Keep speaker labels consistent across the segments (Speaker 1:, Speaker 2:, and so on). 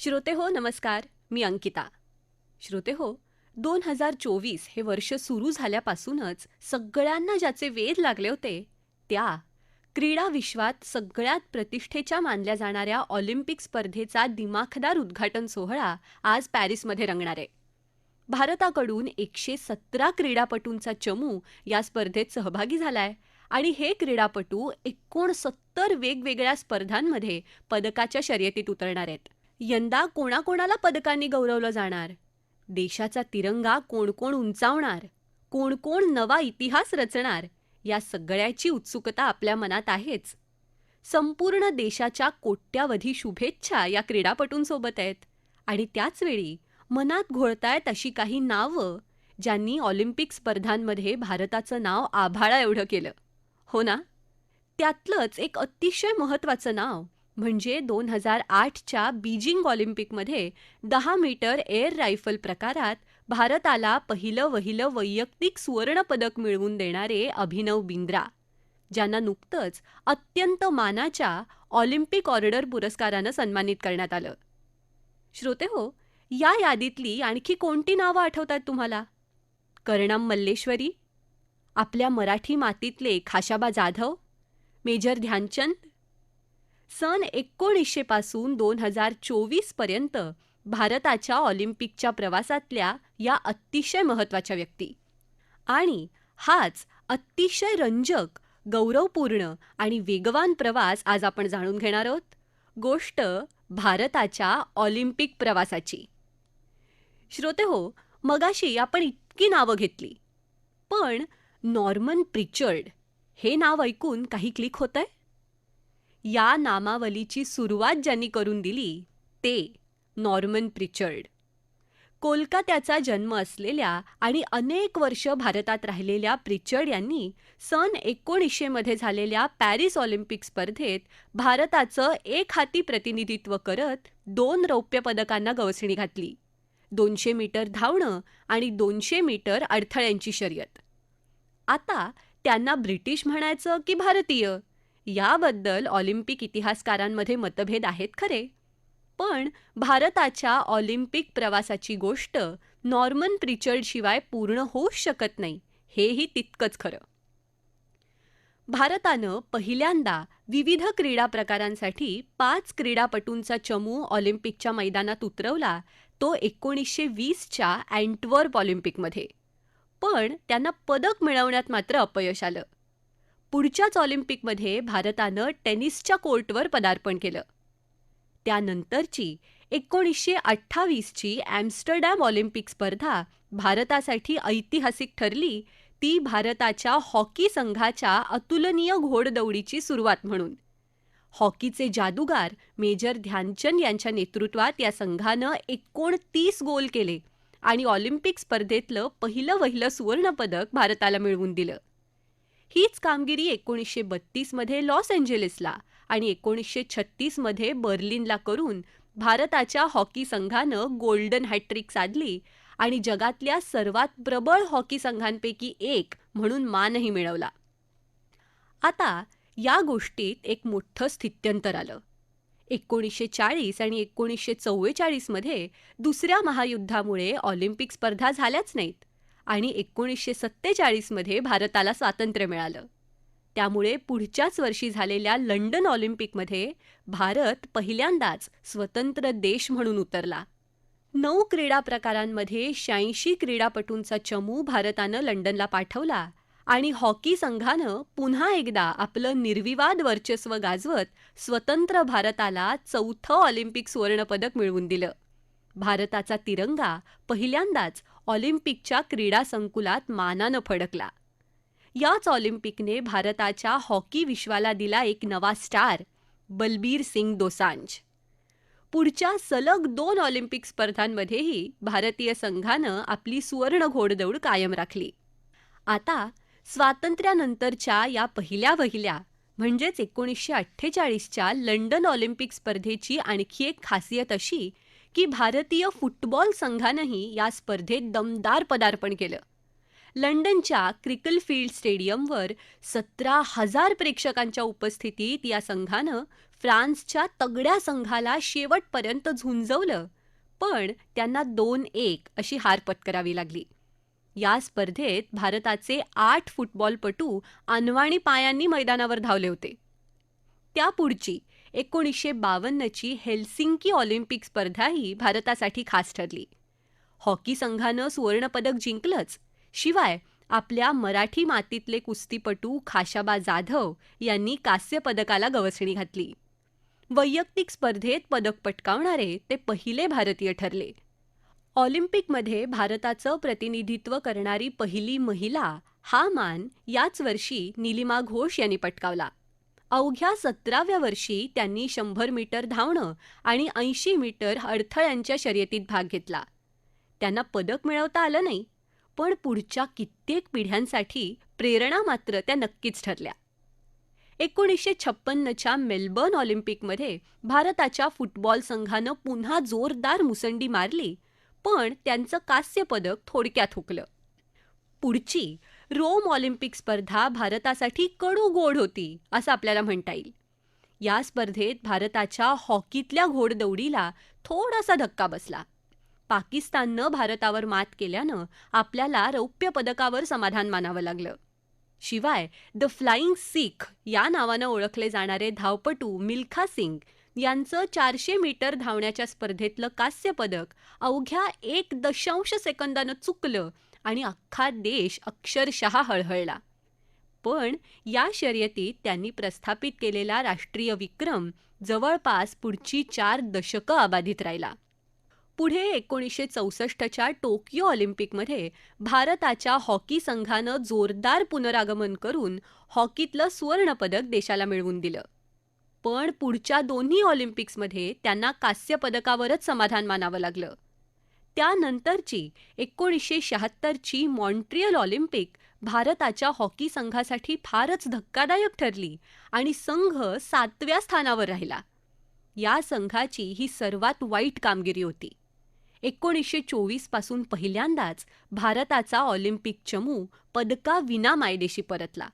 Speaker 1: श्रोते हो नमस्कार. मी अंकिता. श्रोते हो दोन हजार चोवीस हे वर्ष सुरू झाल्यापासूनच सगळ्यांना ज्याचे वेध लागले होते त्या क्रीडा विश्वात सगळ्यात प्रतिष्ठेच्या मानल्या जाणाऱ्या ऑलिम्पिक स्पर्धेचा दिमाखदार उद्घाटन सोहळा आज पॅरिसमध्ये रंगणार. आहे भारताकडून एकशे सतरा क्रीडापटूंचा चमू या स्पर्धेत सहभागी झालाय आणि हे क्रीडापटू एकोणसत्तर वेगवेगळ्या स्पर्धांमध्ये पदकाच्या शर्यतीत उतरणार आहेत. यंदा कोणाकोणाला पदकांनी गौरवलं जाणार? देशाचा तिरंगा कोण कोण उंचावणार? कोण कोण नवा इतिहास रचणार? या सगळ्याची उत्सुकता आपल्या मनात आहेच. संपूर्ण देशाच्या कोट्यावधी शुभेच्छा या क्रीडापटूंसोबत आहेत. आणि त्याचवेळी मनात घोळतायत अशी काही नावं ज्यांनी ऑलिम्पिक स्पर्धांमध्ये भारताचं नाव आभाळा एवढं केलं. हो ना? त्यातलंच एक अतिशय महत्त्वाचं नाव म्हणजे दोन हजार आठच्या बीजिंग ऑलिम्पिकमध्ये दहा मीटर एअर रायफल प्रकारात भारताला पहिलं वहिलं वैयक्तिक सुवर्णपदक मिळवून देणारे अभिनव बिंद्रा ज्यांना नुकतंच अत्यंत मानाच्या ऑलिम्पिक ऑर्डर पुरस्कारानं सन्मानित करण्यात आलं. श्रोते हो या यादीतली आणखी कोणती नावं आठवतात तुम्हाला? कर्णम मल्लेश्वरी आपल्या मराठी मातीतले खाशाबा जाधव मेजर ध्यानचंद सन एकोणीसशे पासून दोन हजार चोवीसपर्यंत भारताच्या ऑलिम्पिकच्या प्रवासातल्या या अतिशय महत्त्वाच्या व्यक्ती. आणि हाच अतिशय रंजक गौरवपूर्ण आणि वेगवान प्रवास आज आपण जाणून घेणार आहोत. गोष्ट भारताच्या ऑलिम्पिक प्रवासाची. श्रोते हो मगाशी आपण इतकी नावं घेतली. पण नॉर्मन प्रिचर्ड हे नाव ऐकून काही क्लिक होतंय? या नामावलीची सुरुवात ज्यांनी करून दिली ते नॉर्मन प्रिचर्ड. कोलकात्याचा जन्म असलेल्या आणि अनेक वर्ष भारतात राहिलेल्या प्रिचर्ड यांनी सन एकोणीसशेमध्ये झालेल्या पॅरिस ऑलिम्पिक स्पर्धेत भारताचं एक हाती प्रतिनिधित्व करत दोन रौप्य पदकांना गवसणी घातली. दोनशे मीटर धावणं आणि दोनशे मीटर अडथळ्यांची शर्यत. आता त्यांना ब्रिटिश म्हणायचं की भारतीय? याबद्दल ऑलिम्पिक इतिहासकारांमध्ये मतभेद आहेत खरे. पण भारताच्या ऑलिम्पिक प्रवासाची गोष्ट नॉर्मन प्रिचर्डशिवाय पूर्ण होऊच शकत नाही हेही तितकंच खरं. भारतानं पहिल्यांदा विविध क्रीडा प्रकारांसाठी पाच क्रीडापटूंचा चमू ऑलिम्पिकच्या मैदानात उतरवला तो एकोणीसशे वीसच्या अँटवर्प ऑलिम्पिकमध्ये. पण त्यांना पदक मिळवण्यात मात्र अपयश आलं. पुढच्याच ऑलिम्पिकमध्ये भारतानं टेनिसच्या कोर्टवर पदार्पण केलं. त्यानंतरची एकोणीसशे अठ्ठावीसची ॲम्स्टरडॅम ऑलिम्पिक स्पर्धा भारतासाठी ऐतिहासिक ठरली ती भारताच्या हॉकी संघाच्या अतुलनीय घोडदौडीची सुरुवात म्हणून. हॉकीचे जादूगार मेजर ध्यानचंद यांच्या नेतृत्वात या संघानं एकोणतीस गोल केले आणि ऑलिम्पिक स्पर्धेतलं पहिलं वहिलं सुवर्णपदक भारताला मिळवून दिलं. हीच कामगिरी एकोणीसशे बत्तीसमध्ये लॉस एंजेलिसला आणि एकोणीसशे छत्तीसमध्ये बर्लिनला करून भारताच्या हॉकी संघानं गोल्डन हॅट्रिक साधली आणि जगातल्या सर्वात प्रबळ हॉकी संघांपैकी एक म्हणून मानही मिळवला. आता या गोष्टीत एक मोठं स्थित्यंतर आलं. एकोणीसशे चाळीस आणि एकोणीसशे चव्वेचाळीसमध्ये दुसऱ्या महायुद्धामुळे ऑलिम्पिक स्पर्धा झाल्याच नाहीत. आणि एकोणीसशे सत्तेचाळीसमध्ये भारताला स्वातंत्र्य मिळालं. त्यामुळे पुढच्याच वर्षी झालेल्या लंडन ऑलिम्पिकमध्ये भारत पहिल्यांदाच स्वतंत्र देश म्हणून उतरला. नऊ क्रीडा प्रकारांमध्ये शहाऐंशी क्रीडापटूंचा चमू भारतानं लंडनला पाठवला आणि हॉकी संघानं पुन्हा एकदा आपलं निर्विवाद वर्चस्व गाजवत स्वतंत्र भारताला चौथं ऑलिम्पिक सुवर्णपदक मिळवून दिलं. भारताचा तिरंगा पहिल्यांदाच ऑलिम्पिकच्या क्रीडा संकुलात मानानं फडकला. याच ऑलिम्पिकने भारताच्या हॉकी विश्वाला दिला एक नवा स्टार बलबीर सिंग दोसांज पुढच्या सलग दोन ऑलिम्पिक स्पर्धांमध्येही भारतीय संघानं आपली सुवर्ण घोडदौड कायम राखली. आता स्वातंत्र्यानंतरच्या या पहिल्या वहिल्या म्हणजेच एकोणीसशे अठ्ठेचाळीसच्या लंडन ऑलिम्पिक स्पर्धेची आणखी एक खासियत अशी की भारतीय फुटबॉल संघानंही या स्पर्धेत दमदार पदार्पण केलं. लंडनच्या क्रिकलफील्ड स्टेडियमवर सतरा हजार प्रेक्षकांच्या उपस्थितीत या संघानं फ्रान्सच्या तगड्या संघाला शेवटपर्यंत झुंजवलं पण त्यांना दोन एक अशी हार पत्करावी लागली. या स्पर्धेत भारताचे आठ फुटबॉलपटू अनवाणी पायांनी मैदानावर धावले होते. त्यापुढची एकोणीसशे बावन्नची हेल्सिंकी ऑलिम्पिक स्पर्धाही भारतासाठी खास ठरली. हॉकी संघानं सुवर्णपदक जिंकलंच शिवाय आपल्या मराठी मातीतले कुस्तीपटू खाशाबा जाधव यांनी कांस्य पदकाला गवसणी घातली. वैयक्तिक स्पर्धेत पदक पटकावणारे ते पहिले भारतीय ठरले. ऑलिम्पिकमध्ये भारताचं प्रतिनिधित्व करणारी पहिली महिला हा मान याच वर्षी निलिमा घोष यांनी पटकावला. अवघ्या सतराव्या वर्षी त्यांनी शंभर मीटर धावणं आणि ऐंशी मीटर अडथळ्यांच्या शर्यतीत भाग घेतला. त्यांना पदक मिळवता आलं नाही पण पुढच्या कित्येक पिढ्यांसाठी प्रेरणा मात्र त्या नक्कीच ठरल्या. एकोणीसशे छप्पन्नच्या मेलबर्न ऑलिम्पिकमध्ये भारताच्या फुटबॉल संघानं पुन्हा जोरदार मुसंडी मारली पण त्यांचं कांस्य पदक थोडक्यात हुकलं. पुढची रोम ऑलिम्पिक स्पर्धा भारतासाठी कडू गोड होती असं आपल्याला म्हणता येईल. या स्पर्धेत भारताच्या हॉकीतल्या घोडदौडीला थोडासा धक्का बसला. पाकिस्ताननं भारतावर मात केल्यानं आपल्याला रौप्य पदकावर समाधान मानावं लागलं. शिवाय द फ्लाइंग सिख या नावानं ओळखले जाणारे धावपटू मिल्खा सिंग यांचं चारशे मीटर धावण्याच्या स्पर्धेतलं कांस्य पदक अवघ्या एक दशांश सेकंदानं चुकलं आणि अख्खा देश अक्षरशः हळहळला. पण या शर्यतीत त्यांनी प्रस्थापित केलेला राष्ट्रीय विक्रम जवळपास पुढची चार दशकं अबाधित राहिला. पुढे एकोणीसशे चौसष्टच्या टोकियो ऑलिम्पिकमध्ये भारताच्या हॉकी संघानं जोरदार पुनरागमन करून हॉकीतलं सुवर्णपदक देशाला मिळवून दिलं. पण पुढच्या दोन्ही ऑलिम्पिक्समध्ये त्यांना कांस्य पदकावरच समाधान मानावं लागलं. त्यानंतरची एकोणीसशे शहात्तरची मॉन्ट्रियल ऑलिम्पिक भारताच्या हॉकी संघासाठी फारच धक्कादायक ठरली आणि संघ सातव्या स्थानावर राहिला. या संघाची ही सर्वात वाईट कामगिरी होती. एकोणीसशे चोवीसपासून पहिल्यांदाच भारताचा ऑलिम्पिक चमू पदका विना मायदेशी परतला.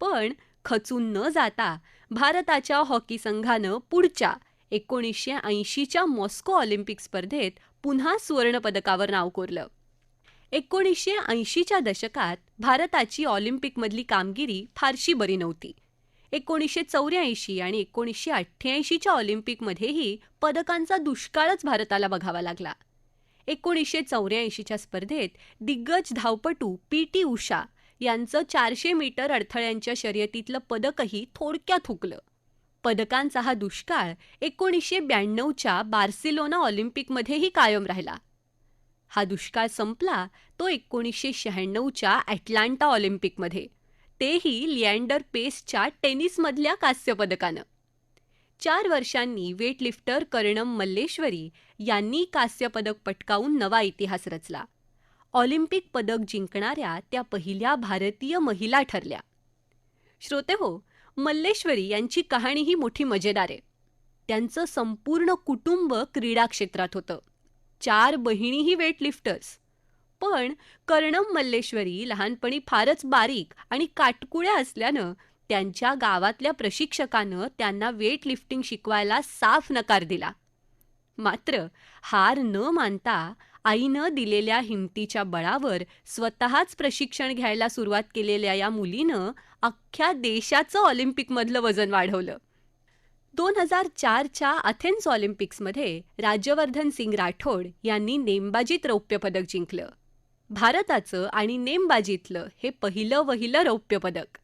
Speaker 1: पण खचून न जाता भारताच्या हॉकी संघानं पुढच्या एकोणीसशे ऐंशीच्या मॉस्को ऑलिम्पिक स्पर्धेत पुन्हा सुवर्णपदकावर नाव कोरलं. एकोणीसशे ऐंशीच्या दशकात भारताची ऑलिम्पिकमधली कामगिरी फारशी बरी नव्हती. एकोणीसशे चौऱ्याऐंशी आणि एकोणीसशे अठ्ठ्याऐंशीच्या ऑलिम्पिकमध्येही पदकांचा दुष्काळच भारताला बघावा लागला. एकोणीसशे चौऱ्याऐंशीच्या स्पर्धेत दिग्गज धावपटू पी टी उषा यांचं चारशे मीटर अडथळ्यांच्या शर्यतीतलं पदकही थोडक्यात हुकलं. पदकांचा हा दुष्काळ एकोणीसशे ब्याण्णवच्या बार्सिलोना ऑलिम्पिकमध्येही कायम राहिला. हा दुष्काळ संपला तो एकोणीसशे शहाण्णवच्या ॲटलांटा ऑलिम्पिकमध्ये. तेही लिअँडर पेसच्या टेनिसमधल्या कांस्यपदकानं. चार वर्षांनी वेटलिफ्टर कर्णम मल्लेश्वरी यांनी कांस्यपदक पटकावून नवा इतिहास रचला. ऑलिम्पिक पदक जिंकणाऱ्या त्या पहिल्या भारतीय महिला ठरल्या. श्रोते हो मल्लेश्वरी यांची कहाणीही मोठी मजेदार आहे. त्यांचं संपूर्ण कुटुंब क्रीडा क्षेत्रात होतं. चार बहिणीही वेटलिफ्टर्स. पण कर्णम मल्लेश्वरी लहानपणी फारच बारीक आणि काटकुळ्या असल्यानं त्यांच्या गावातल्या प्रशिक्षकानं त्यांना वेटलिफ्टिंग शिकवायला साफ नकार दिला. मात्र हार न मानता आईनं दिलेल्या हिमतीच्या बळावर स्वतःच प्रशिक्षण घ्यायला सुरुवात केलेल्या या मुलीनं अख्ख्या देशाचं ऑलिम्पिकमधलं वजन वाढवलं. दोन हजार चारच्या अथेन्स ऑलिम्पिक्समध्ये राज्यवर्धन सिंग राठोड यांनी नेमबाजीत रौप्यपदक जिंकलं. भारताचं आणि नेमबाजीतलं हे पहिलं वहिलं रौप्यपदक.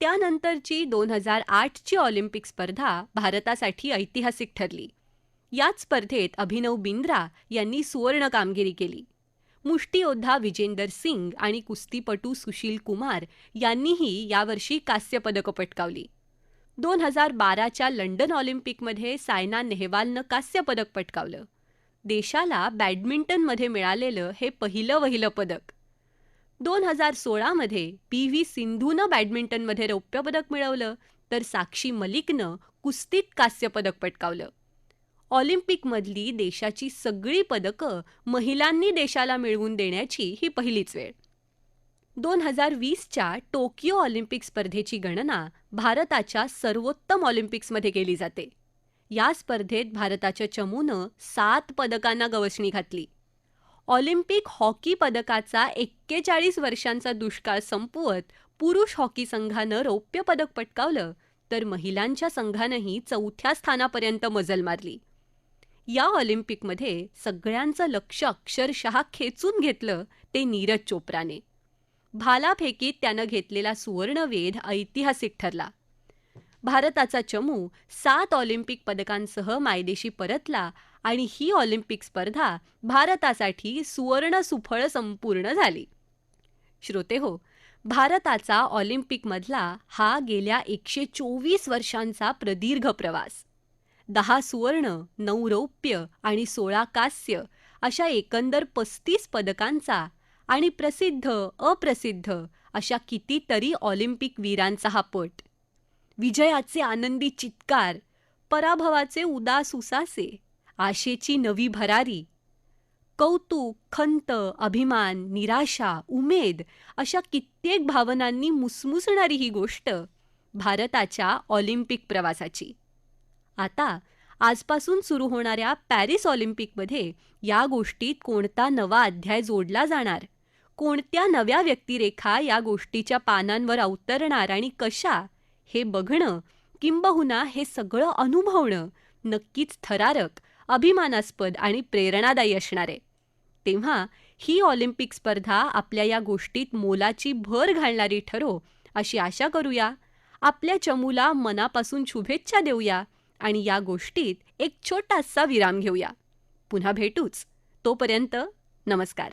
Speaker 1: त्यानंतरची दोन हजार आठची ऑलिम्पिक स्पर्धा भारतासाठी ऐतिहासिक ठरली. याच स्पर्धेत अभिनव बिंद्रा यांनी सुवर्ण कामगिरी केली. मुष्टियोद्धा विजेंदर सिंग आणि कुस्तीपटू सुशील कुमार यांनीही यावर्षी कांस्यपदकं पटकावली. दोन हजार बाराच्या लंडन ऑलिम्पिकमध्ये सायना नेहवालनं कांस्यपदक पटकावलं. देशाला बॅडमिंटनमध्ये मिळालेलं हे पहिलं वहिलं पदक. दोन हजार सोळामध्ये पी व्ही सिंधूनं बॅडमिंटनमध्ये रौप्य पदक मिळवलं तर साक्षी मलिकनं कुस्तीत कांस्यपदक पटकावलं. ऑलिम्पिकमधली देशाची सगळी पदकं महिलांनी देशाला मिळवून देण्याची ही पहिलीच वेळ. दोन हजार वीसच्या टोकियो ऑलिम्पिक स्पर्धेची गणना भारताच्या सर्वोत्तम ऑलिम्पिक्समध्ये केली जाते. या स्पर्धेत भारताच्या चमूनं सात पदकांना गवसणी घातली. ऑलिम्पिक हॉकी पदकाचा एक्केचाळीस वर्षांचा दुष्काळ संपवत पुरुष हॉकी संघानं रौप्य पदक पटकावलं तर महिलांच्या संघानंही चौथ्या स्थानापर्यंत मजल मारली. या ऑलिम्पिकमध्ये सगळ्यांचं लक्ष अक्षरशः खेचून घेतलं ते नीरज चोप्राने. भालाफेकीत त्यानं घेतलेला सुवर्णवेध ऐतिहासिक ठरला. भारताचा चमू सात ऑलिम्पिक पदकांसह मायदेशी परतला आणि ही ऑलिम्पिक स्पर्धा भारतासाठी सुवर्ण सुफळ संपूर्ण झाली. श्रोते हो भारताचा ऑलिम्पिकमधला हा गेल्या एकशे चोवीस वर्षांचा प्रदीर्घ प्रवास. दहा सुवर्ण नऊ रौप्य आणि सोळा कास्य अशा एकंदर पस्तीस पदकांचा आणि प्रसिद्ध अप्रसिद्ध अशा कितीतरी ऑलिम्पिक वीरांचा हा पट. विजयाचे आनंदी चित्कार पराभवाचे उदास उसासे आशेची नवी भरारी कौतुक खंत अभिमान निराशा उमेद अशा कित्येक भावनांनी मुसमुसणारी ही गोष्ट भारताच्या ऑलिम्पिक प्रवासाची. आता आजपासून सुरू होणाऱ्या पॅरिस ऑलिम्पिकमध्ये या गोष्टीत कोणता नवा अध्याय जोडला जाणार? कोणत्या नव्या व्यक्तिरेखा या गोष्टीच्या पानांवर अवतरणार आणि कशा? हे बघणं किंबहुना हे सगळं अनुभवणं नक्कीच थरारक अभिमानास्पद आणि प्रेरणादायी असणार आहे. तेव्हा ही ऑलिम्पिक स्पर्धा आपल्या या गोष्टीत मोलाची भर घालणारी ठरो अशी आशा करूया. आपल्या चमूला मनापासून शुभेच्छा देऊया. आणि या गोष्टीत एक छोटासा विराम घेऊया. पुन्हा भेटूच. तोपर्यंत नमस्कार.